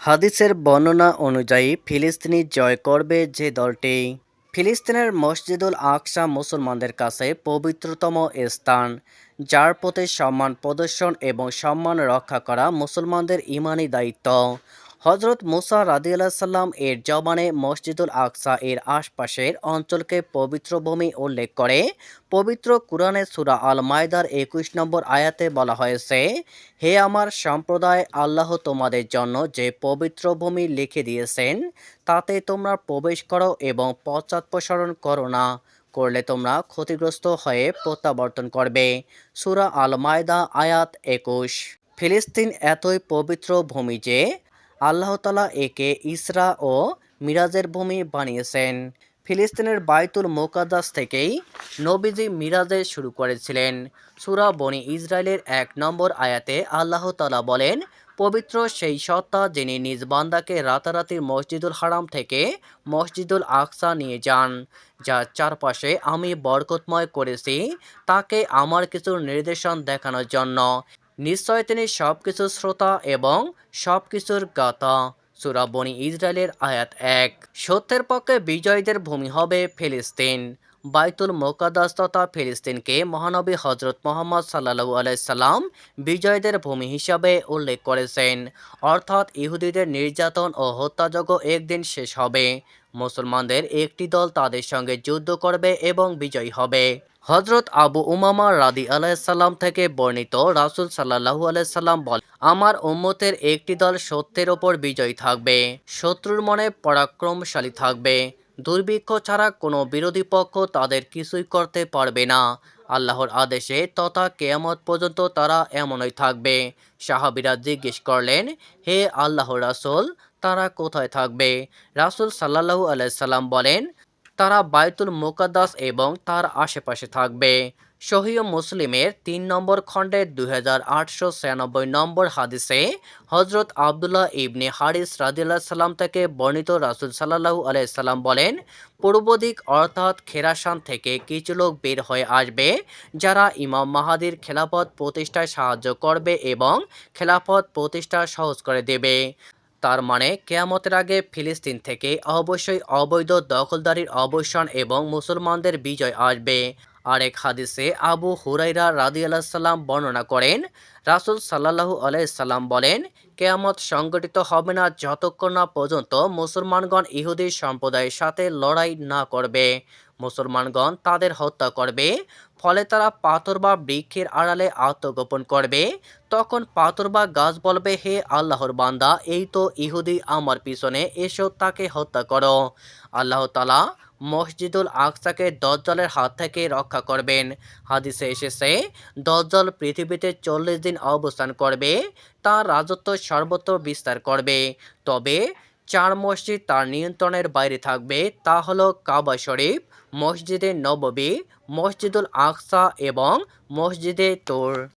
হাদিসের বর্ণনা অনুযায়ী ফিলিস্তিনি জয় করবে যে দলটি। ফিলিস্তিনের মসজিদুল আকসা মুসলমানদের কাছে পবিত্রতম স্থান, যার প্রতি সম্মান প্রদর্শন এবং সম্মান রক্ষা করা মুসলমানদের ইমানি দায়িত্ব। হজরত মুসা রাদিয়াল্লাহ সাল্লাম এর জবানে মসজিদুল আকসা এর আশপাশের অঞ্চলকে পবিত্র ভূমি উল্লেখ করে, পবিত্র কুরআনে সুরা আল মায়দার একুশ নম্বর আয়াতে বলা হয়েছে, হে আমার সম্প্রদায়, আল্লাহ তোমাদের জন্য যে পবিত্র ভূমি লিখে দিয়েছেন, তাতে তোমরা প্রবেশ করো এবং পশ্চাৎপসরণ করো না, করলে তোমরা ক্ষতিগ্রস্ত হয়ে প্রত্যাবর্তন করবে। সুরা আল মায়দা আয়াত একুশ। ফিলিস্তিন এতই পবিত্র ভূমি যে আল্লাহ তালা একে ইসরা ও মিরাজের ভূমি বানিয়েছেন। ফিলিস্তিনের বাইতুল মোকাদ্দাস থেকেই নবীজি মিরাজে শুরু করেছিলেন। সুরা বনি ইসরায়েলের এক নম্বর আয়াতে আল্লাহ তালা বলেন, পবিত্র সেই সত্তা যিনি নিজ বান্দাকে রাতারাতি মসজিদুল হারাম থেকে মসজিদুল আকসা নিয়ে যান, যার চারপাশে আমি বরকতময় করেছি তাকে আমার কিছু নির্দেশন দেখানোর জন্য। নিশ্চয় তিনি সব কিছু শ্রোতা এবং সব কিছুর গাতা। সুরা বনি ইসরায়েলের আয়াত এক। সত্যের পক্ষে বিজয়ীদের ভূমি হবে ফিলিস্তিন। বাইতুল মোকাদ্দাস তথা ফিলিস্তিনকে মহানবী হজরত মোহাম্মদ সাল্লাহু আলাইসাল্লাম বিজয়ীদের ভূমি হিসাবে উল্লেখ করেছেন। অর্থাৎ ইহুদিদের নির্যাতন ও হত্যাযজ্ঞ একদিন শেষ হবে। মুসলমানদের একটি দল তাদের সঙ্গে যুদ্ধ করবে এবং বিজয়ী হবে। হজরত আবু উমামা রাদি আলাইসাল্লাম থেকে বর্ণিত রাসুল সাল্লাহু আলাইসাল্লাম বলেন, আমার উম্মতের একটি দল সত্যের ওপর বিজয়ী থাকবে, শত্রুর মনে পরাক্রমশালী থাকবে, দুর্ভিক্ষ ছাড়া কোনো বিরোধী পক্ষ তাদের কিছুই করতে পারবে না। আল্লাহর আদেশে তথা কেয়ামত পর্যন্ত তারা এমনই থাকবে। সাহাবিরা জিজ্ঞেস করলেন, হে আল্লাহ রাসুল, তারা কোথায় থাকবে? রাসুল সাল্লাহু আলাইসাল্লাম বলেন তারা বায়তুল মোকাদ্দাস এবং তার আশেপাশে থাকবে। সহিহ মুসলিমের তিন নম্বর খণ্ডের দুই নম্বর হাদিসে হজরত আবদুল্লাহ ইবনে হারিস রাদিল্লাহ সাল্লাম থেকে বর্ণিত রাসুল সাল্লাহু আলাইসাল্লাম বলেন পূর্ব দিক অর্থাৎ খেরাসান থেকে কিছু লোক বের হয়ে আসবে, যারা ইমাম মাহাদির খেলাফত প্রতিষ্ঠায় সাহায্য করবে এবং খেলাফত প্রতিষ্ঠা সহজ করে দেবে। তার মানে কেয়ামতের আগে ফিলিস্তিন থেকে অবশ্যই অবৈধ দখলদারির অবসান এবং মুসলমানদের বিজয় আসবে। আরেক হাদিসে আবু হুরাইরা রাদি সাল্লাম বর্ণনা করেন, রাসুল সাল্লাহু আলাইসাল্লাম বলেন, কেয়ামত সংগঠিত হবে না যতক্ষণ না পর্যন্ত মুসলমানগণ ইহুদি সম্প্রদায়ের সাথে লড়াই না করবে। মুসলমানগণ তাদের হত্যা করবে ফলে তারা পাথর বা বৃক্ষের আড়ালে আত্মগোপন করবে। তখন পাথর বা গাছ বলবে, হে আল্লাহর বান্দা, এই তো ইহুদি আমার পিছনে, এসো তাকে হত্যা করো। আল্লাহ তালা মসজিদুল আকসাকে দজ্জলের হাত থেকে রক্ষা করবেন। হাদিসে এসেছে, দজ্জল পৃথিবীতে চল্লিশ দিন অবস্থান করবে, তার রাজত্ব সর্বত্র বিস্তার করবে। তবে চার মসজিদ তার নিয়ন্ত্রণের বাইরে থাকবে। তা হল কাবা শরীফ, মসজিদে নববী, মসজিদুল আকসা এবং মসজিদে তোর।